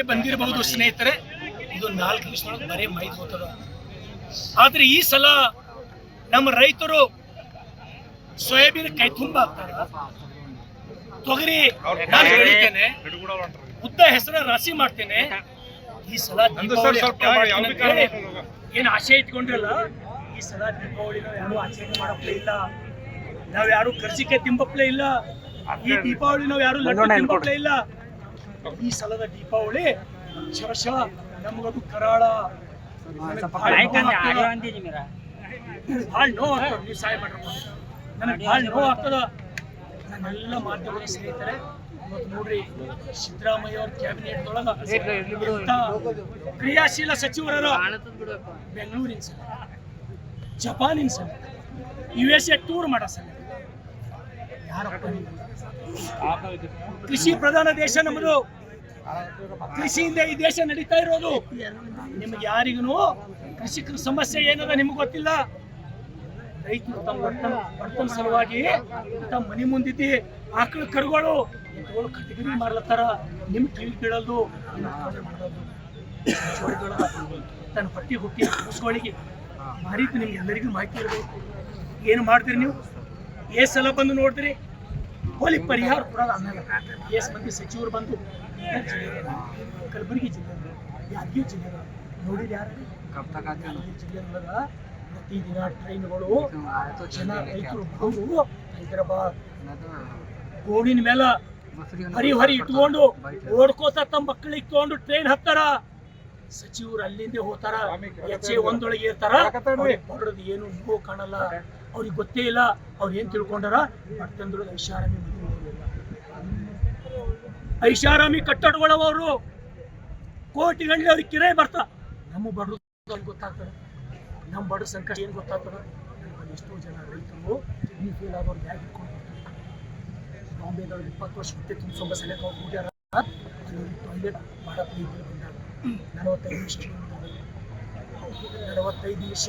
ಕಡೆ ಬಂದಿರಬಹುದು ಸ್ನೇಹಿತರೆ. ಇದು ನಾಲ್ಕು ದಿವಸದೊಳಗೆ ಬರೀ ಮೈದು ಹೋಗ್ತದ ಆದ್ರೆ ಈ ಸಲ ನಮ್ಮ ರೈತರು ಸೋಯಾಬೀನ್ ಕೈ ತುಂಬ ತೊಗರಿ ನಾನು ಬೆಳಿತೇನೆ. ಉದ್ದ ಹೆಸರ ರಾಶಿ ಮಾಡ್ತೇನೆ. ಈ ಸಲ ಏನ್ ಆಸೆ ಇಟ್ಕೊಂಡ್ರಲ್ಲ? ಈ ಸಲ ದೀಪಾವಳಿ ನಾವು ಯಾರು ಆಚರಣೆ ಮಾಡಪ್ಲೇ ಇಲ್ಲ. ನಾವ್ ಯಾರು ಕರ್ಸಿಕೆ ತಿಂಬಪ್ಲೇ ಇಲ್ಲ. ಈ ದೀಪಾವಳಿ ನಾವ್ ಯಾರು ಲಡ್ಡು ತಿಂಬಪ್ಲೇ ಇಲ್ಲ. ಈ ಸಲದ ದೀಪಾವಳಿ ಅಕ್ಷರಶಃ ನಮಗದು ಕರಾಳ. ಭಾಳ ನೋವು ಆಗ್ತದ. ನೀವು ಸಹಾಯ ಮಾಡ್ರಪ್ಪ ನನಗೆ ಭಾಳ ನೋವು ಆಗ್ತದ. ನನ್ನೆಲ್ಲ ಮಾಧ್ಯಮದ ಸ್ನೇಹಿತರೆ ಇವತ್ತು ನೋಡ್ರಿ ಸಿದ್ದರಾಮಯ್ಯ ಅವ್ರ ಕ್ಯಾಬಿನೆಟ್ ಒಳಗ ಕ್ರಿಯಾಶೀಲ ಸಚಿವರ ಬೆಂಗಳೂರಿನ ಸಲ ಜಪಾನಿನ ಸಲ ಯು ಎಸ್ ಎ ಟೂರ್ ಮಾಡ ಸಲ? ಕೃಷಿ ಪ್ರಧಾನ ದೇಶ ನಮ್ಮದು. ಕೃಷಿಯಿಂದ ಈ ದೇಶ ನಡೀತಾ ಇರೋದು. ನಿಮ್ಗೆ ಯಾರಿಗೂ ಕೃಷಿಕರ ಸಮಸ್ಯೆ ಏನದ ನಿಮ್ಗೆ ಗೊತ್ತಿಲ್ಲ? ರೈತರು ತಮ್ಮ ಬರ್ತನ ಬರ್ತನ ಸಲುವಾಗಿ ತಮ್ಮ ಮನೆ ಮುಂದಿದ್ದಿ, ಆಕಳ ಕರುಗಳು ತೋಳು ಕಟಗಿರಿ ಮಾಡ್ಲತ್ತಾರ. ನಿಮ್ ಕಿವಿ. ಜೋಳಿಗಳ ತನ್ನ ಪಟ್ಟಿ ಹುಟ್ಟಿ ಕೂಸುಗಳಿಗೆ ಮಾರೀತು ನಿಮ್ಗೆ ಎಲ್ಲರಿಗೂ ಮಾಹಿತಿ ಇರಬೇಕು. ಏನು ಮಾಡ್ತೀರಿ ನೀವು? ಏಸ್ ಸಲ ಬಂದು ನೋಡ್ತೀರಿ ಹೋಲಿ ಪರಿಹಾರ ಕೊಡೋದು ಆಮೇಲೆ ಏಸ್ ಮಂದಿ ಸಚಿವರು ಬಂದು ಕಲಬುರಗಿ ಜಿಲ್ಲೆ ಯಾದಗಿರಿ ಜಿಲ್ಲೆ ನೋಡಿದ ಯಾರು? ಜಿಲ್ಲೆಯೊಳಗ ಪ್ರತಿದಿನ ಟ್ರೈನ್ಗಳು ಜನ ರೈತರು ಬಂದು ಹೈದರಾಬಾದ್ ಗೋಡಿನ ಮೇಲೆ ಹರಿ ಹರಿ ಇಟ್ಕೊಂಡು ಓಡ್ಕೋತ ತಮ್ಮ ಮಕ್ಕಳಿಗೆ ಇಟ್ಕೊಂಡು ಟ್ರೈನ್ ಹತ್ತಾರ. ಸಚಿವರು ಅಲ್ಲಿಂದೇ ಹೋಗ್ತಾರ ಎ ಒಂದೊಳಗೆ ಇರ್ತಾರ. ಬರೋದು ಏನು ನೋವು ಕಾಣಲ್ಲ. ಅವ್ರಿಗೆ ಗೊತ್ತೇ ಇಲ್ಲ ಅವ್ರು ಏನು ತಿಳ್ಕೊಂಡಾರ? ಬರ್ತಂದ್ರೊಳಗೆ ಐಷಾರಾಮಿ. ಐಷಾರಾಮಿ ಕಟ್ಟಡಗಳವರು ಅವರು ಕೋಟಿ ಗಂಟೆ ಅವ್ರಿಗೆ ಕಿರೇ ಬರ್ತಾ. ನಮ್ಮ ಬಡವ್ರು ಗೊತ್ತಾಗ್ತದೆ ನಮ್ಮ ಬಡ ಸಂಕಟ ಏನು ಗೊತ್ತಾಗ್ತದ? ಎಷ್ಟೋ ಜನ ರೈತರು ಈ ಫೀಲ್ ಆಗೋರು ಯಾಕೆ ಇಟ್ಕೊಂಡು ಬಾಂಬೆದವ್ರು ಇಪ್ಪತ್ತು ವರ್ಷ ಹುಟ್ಟೆ ತುಂಬಿಸೊಂಬ ಸಲಕ್ಕೆ ಅವ್ರು ಹೋಗ್ಯಾರ. ಟಾಯ್ಲೆಟ್ ಮಾಡಕ್ಕೆ ನಲವತ್ತೈದು ನಿಮಿಷ ನಲವತ್ತೈದು ನಿಮಿಷ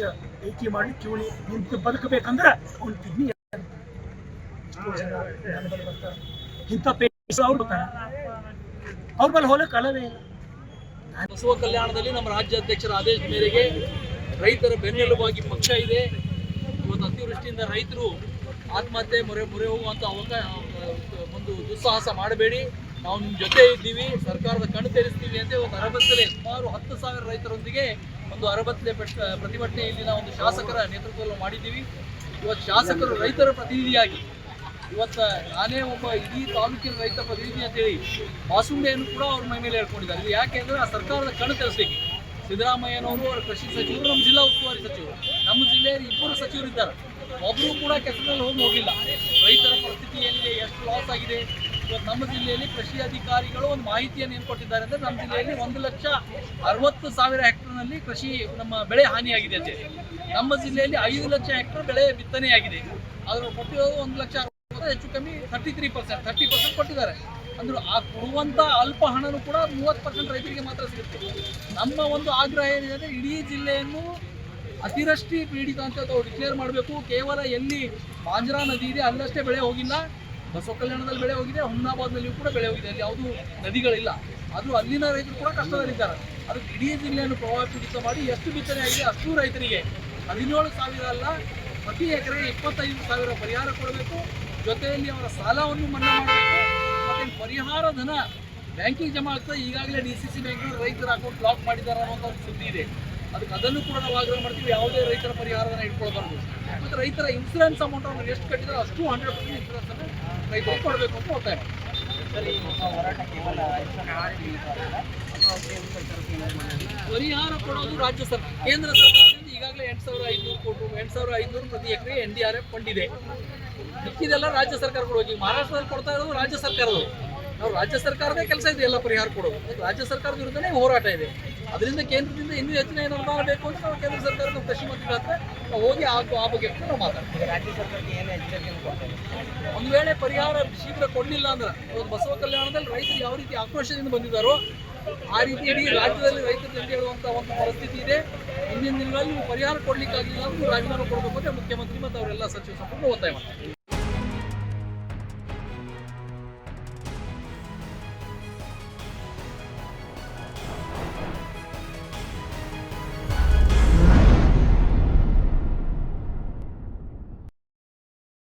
ಏಕಿ ಮಾಡಿ ಕಿವಳಿ ನಿಂತು ಬದುಕಬೇಕಂದ್ರೆ ಅವ್ನ ಕಿಡ್ನಿ ಇಂಥ ಪೇಸ್ ಅವ್ರು ಮೇಲೆ ಹೋಲಕ್ಕೆ ಅಲ್ಲವೇ ಇಲ್ಲ. ಬಸವ ಕಲ್ಯಾಣದಲ್ಲಿ ನಮ್ಮ ರಾಜ್ಯಾಧ್ಯಕ್ಷರ ಆದೇಶದ ಮೇರೆಗೆ ರೈತರ ಬೆನ್ನೆಲುಬಾಗಿ ಪಕ್ಷ ಇದೆ. ಇವತ್ತು ಅತಿವೃಷ್ಟಿಯಿಂದ ರೈತರು ಆತ್ಮಹತ್ಯೆ ಮೊರೆ ಮೊರೆ ಹೋಗುವಂಥ ಅವಕಾಶ ಒಂದು ದುಸ್ಸಾಹಸ ಮಾಡಬೇಡಿ. ನಾವು ನಿಮ್ಮ ಜೊತೆ ಇದ್ದೀವಿ, ಸರ್ಕಾರದ ಕಣ್ಣು ತೆರೆಸ್ತೀವಿ ಅಂತ ಒಂದು ಅರಬತ್ತಲೆ ಸುಮಾರು ಹತ್ತು ಸಾವಿರ ರೈತರೊಂದಿಗೆ ಒಂದು ಅರಬತ್ತಲೆ ಪ್ರತಿಭಟನೆ ನಾವು ಒಂದು ಶಾಸಕರ ನೇತೃತ್ವದಲ್ಲಿ ಮಾಡಿದ್ದೀವಿ. ಇವತ್ತು ಶಾಸಕರು ರೈತರ ಪ್ರತಿನಿಧಿಯಾಗಿ, ಇವತ್ತು ನಾನೇ ಒಬ್ಬ ಇಡೀ ತಾಲೂಕಿನ ರೈತ ಪ್ರತಿನಿಧಿ ಅಂತೇಳಿ ಬಾಸುಂಡೆಯನ್ನು ಕೂಡ ಅವ್ರ ಮೈ ಮೇಲೆ ಹೇಳ್ಕೊಂಡಿದ್ದಾರೆ. ಇದು ಯಾಕೆ ಅಂದರೆ ಆ ಸರ್ಕಾರದ ಕಣ್ಣು ತೆರೆಸಲಿಕ್ಕೆ. ಸಿದ್ದರಾಮಯ್ಯನವರು ಅವರ ಕೃಷಿ ಸಚಿವರು, ನಮ್ಮ ಜಿಲ್ಲಾ ಉಸ್ತುವಾರಿ ಸಚಿವರು, ನಮ್ಮ ಜಿಲ್ಲೆಯಲ್ಲಿ ಇಬ್ಬರು ಸಚಿವರು ಇದ್ದಾರೆ ಒಬ್ಬರು ಕೂಡ ಕೆಲಸದಲ್ಲಿ ಹೋಗಿ ಹೋಗಿಲ್ಲ. ರೈತರ ಪರಿಸ್ಥಿತಿ ಏನಿದೆ ಎಷ್ಟು ಲಾಸ್ ಆಗಿದೆ ಇವತ್ತು ನಮ್ಮ ಜಿಲ್ಲೆಯಲ್ಲಿ ಕೃಷಿ ಅಧಿಕಾರಿಗಳು ಒಂದು ಮಾಹಿತಿಯನ್ನು ಏನು ಕೊಟ್ಟಿದ್ದಾರೆ ಅಂದರೆ ನಮ್ಮ ಜಿಲ್ಲೆಯಲ್ಲಿ ಒಂದು ಲಕ್ಷ ಅರವತ್ತು ಸಾವಿರ ಹೆಕ್ಟರ್ನಲ್ಲಿ ಕೃಷಿ ನಮ್ಮ ಬೆಳೆ ಹಾನಿಯಾಗಿದೆ ಅಂತ ನಮ್ಮ ಜಿಲ್ಲೆಯಲ್ಲಿ ಐದು ಲಕ್ಷ ಹೆಕ್ಟರ್ ಬೆಳೆ ಬಿತ್ತನೆಯಾಗಿದೆ ಅದರ ಕೊಟ್ಟಿರೋದು ಒಂದು ಲಕ್ಷ ಹೆಚ್ಚು ಕಮ್ಮಿ thirty three percent thirty percent ಕೊಟ್ಟಿದ್ದಾರೆ. ಅಂದ್ರೆ ಆ ಕೊಡುವಂಥ ಅಲ್ಪ ಹಣನೂ ಕೂಡ ಮೂವತ್ತು ಪರ್ಸೆಂಟ್ ರೈತರಿಗೆ ಮಾತ್ರ ಸಿಗುತ್ತೆ. ನಮ್ಮ ಒಂದು ಆಗ್ರಹ ಏನಿದೆ ಅಂದರೆ ಇಡೀ ಜಿಲ್ಲೆಯನ್ನು ಅತಿರಷ್ಟಿ ಪೀಡಿತ ಅಂತ ಡಿಕ್ಲೇರ್ ಮಾಡಬೇಕು. ಕೇವಲ ಎಲ್ಲಿ ಮಾಂಜರಾ ನದಿ ಇದೆ ಅಲ್ಲಷ್ಟೇ ಬೆಳೆ ಹೋಗಿಲ್ಲ. ಬಸವ ಕಲ್ಯಾಣದಲ್ಲಿ ಬೆಳೆ ಹೋಗಿದೆ ಹುಮ್ನಾಬಾದ್ನಲ್ಲಿಯೂ ಕೂಡ ಬೆಳೆ ಹೋಗಿದೆ. ಅಲ್ಲಿ ಯಾವುದೂ ನದಿಗಳಿಲ್ಲ. ಆದರೂ ಅಲ್ಲಿನ ರೈತರು ಕೂಡ ಕಷ್ಟದಲ್ಲಿದ್ದಾರೆ. ಅದಕ್ಕೆ ಇಡೀ ಜಿಲ್ಲೆಯನ್ನು ಪ್ರವಾಹ ಪೀಡಿತ ಮಾಡಿ ಎಷ್ಟು ಬಿತ್ತನೆ ಆಗಿದೆ ಅಷ್ಟು ರೈತರಿಗೆ ಹದಿನೇಳು ಸಾವಿರ ಅಲ್ಲ, ಪ್ರತಿ ಎಕರೆಗೆ ಇಪ್ಪತ್ತೈದು ಸಾವಿರ ಪರಿಹಾರ ಕೊಡಬೇಕು. ಜೊತೆಯಲ್ಲಿ ಅವರ ಸಾಲವನ್ನು ಮನ್ನಾ ಮಾಡಬೇಕು. ಮತ್ತು ಪರಿಹಾರ ಧನ ಬ್ಯಾಂಕಿಗೆ ಜಮಾ ಆಗ್ತಾ ಈಗಾಗಲೇ ಡಿ ಸಿ ಸಿ ಬ್ಯಾಂಕ್ನ ರೈತರ ಅಕೌಂಟ್ ಬ್ಲಾಕ್ ಮಾಡಿದ್ದಾರೆ ಅನ್ನೋ ಒಂದು ಸುದ್ದಿ ಇದೆ. ಅದಕ್ಕೆ ಅದನ್ನು ಕೂಡ ನಾವು ಆಗ್ರಹ ಮಾಡ್ತೀವಿ, ಯಾವುದೇ ರೈತರ ಪರಿಹಾರವನ್ನು ಇಟ್ಕೊಳ್ಬಾರ್ದು. ಮತ್ತು ರೈತರ ಇನ್ಸೂರೆನ್ಸ್ ಅಮೌಂಟ್ ಅವ್ರು ಎಷ್ಟು ಕಟ್ಟಿದ್ರೆ ಅಷ್ಟು ಹಂಡ್ರೆಡ್ ಪರ್ಸೆಂಟ್ ಇನ್ಸೂರೆನ್ಸನ್ನು ರೈತರು ಕೊಡಬೇಕು ಅಂತ ಹೋಗ್ತಾ ಮಾಡ್ತೀವಿ. ಪರಿಹಾರ ಕೊಡೋದು ರಾಜ್ಯ ಸರ್ಕಾರ. ಕೇಂದ್ರ ಸರ್ಕಾರದಿಂದ ಈಗಾಗಲೇ ಎಂಟು ಸಾವಿರ ಐದುನೂರು ಕೋಟಿ, ಎಂಟು ಸಾವಿರ ಐದುನೂರು ಪ್ರತಿ ಎಕರೆ N D R F fund ಇದೆ. ಮಿಕ್ಕಿದೆಲ್ಲ ರಾಜ್ಯ ಸರ್ಕಾರ ಕೊಡೋದು ಈಗ ಮಹಾರಾಷ್ಟ್ರದಲ್ಲಿ ಕೊಡ್ತಾ ಇರೋದು ರಾಜ್ಯ ಸರ್ಕಾರದವರು. ನಾವು ರಾಜ್ಯ ಸರ್ಕಾರದೇ ಕೆಲಸ ಇದೆ ಎಲ್ಲ ಪರಿಹಾರ ಕೊಡೋದು. ರಾಜ್ಯ ಸರ್ಕಾರದ ವಿರುದ್ಧನೇ ಹೋರಾಟ ಇದೆ. ಅದರಿಂದ ಕೇಂದ್ರದಿಂದ ಇನ್ನೂ ಹೆಚ್ಚಿನ ಏನು ಅನುದಾನ ಬೇಕು ಅಂತ ನಾವು ಕೇಂದ್ರ ಸರ್ಕಾರದ ಕೃಷಿ ಮಂತ್ರಿಗಳ ಹತ್ರ ನಾವು ಹೋಗಿ ಆ ಆ ಬಗ್ಗೆ ನಾವು ಮಾತಾಡ್ತೀವಿ. ರಾಜ್ಯ ಸರ್ಕಾರಕ್ಕೆ ಏನು ಎಚ್ಚರಿಕೆ ಒಂದು ವೇಳೆ ಪರಿಹಾರ ಶೀಘ್ರ ಕೊಡಲಿಲ್ಲ ಅಂದ್ರೆ ಇವತ್ತು ಬಸವ ಕಲ್ಯಾಣದಲ್ಲಿ ರೈತರು ಯಾವ ರೀತಿ ಆಕ್ರೋಶದಿಂದ ಬಂದಿದ್ದಾರೋ ಆ ರೀತಿ ಇಡೀ ರಾಜ್ಯದಲ್ಲಿ ರೈತರು ಜನರು ಹೇಳುವಂಥ ಒಂದು ಪರಿಸ್ಥಿತಿ ಇದೆ. ಹಿಂದಿನ ದಿನಗಳಲ್ಲಿ ಪರಿಹಾರ ಕೊಡ್ಲಿಕ್ಕಾಗಿಲ್ಲ ರಾಜೀನಾಮೆ ಕೊಡಬೇಕು ಅಂತ ಮುಖ್ಯಮಂತ್ರಿ ಮತ್ತು ಅವರೆಲ್ಲ ಸಚಿವ ಸಂಪುಟ ಒತ್ತಾಯ ಮಾಡ್ತಾರೆ.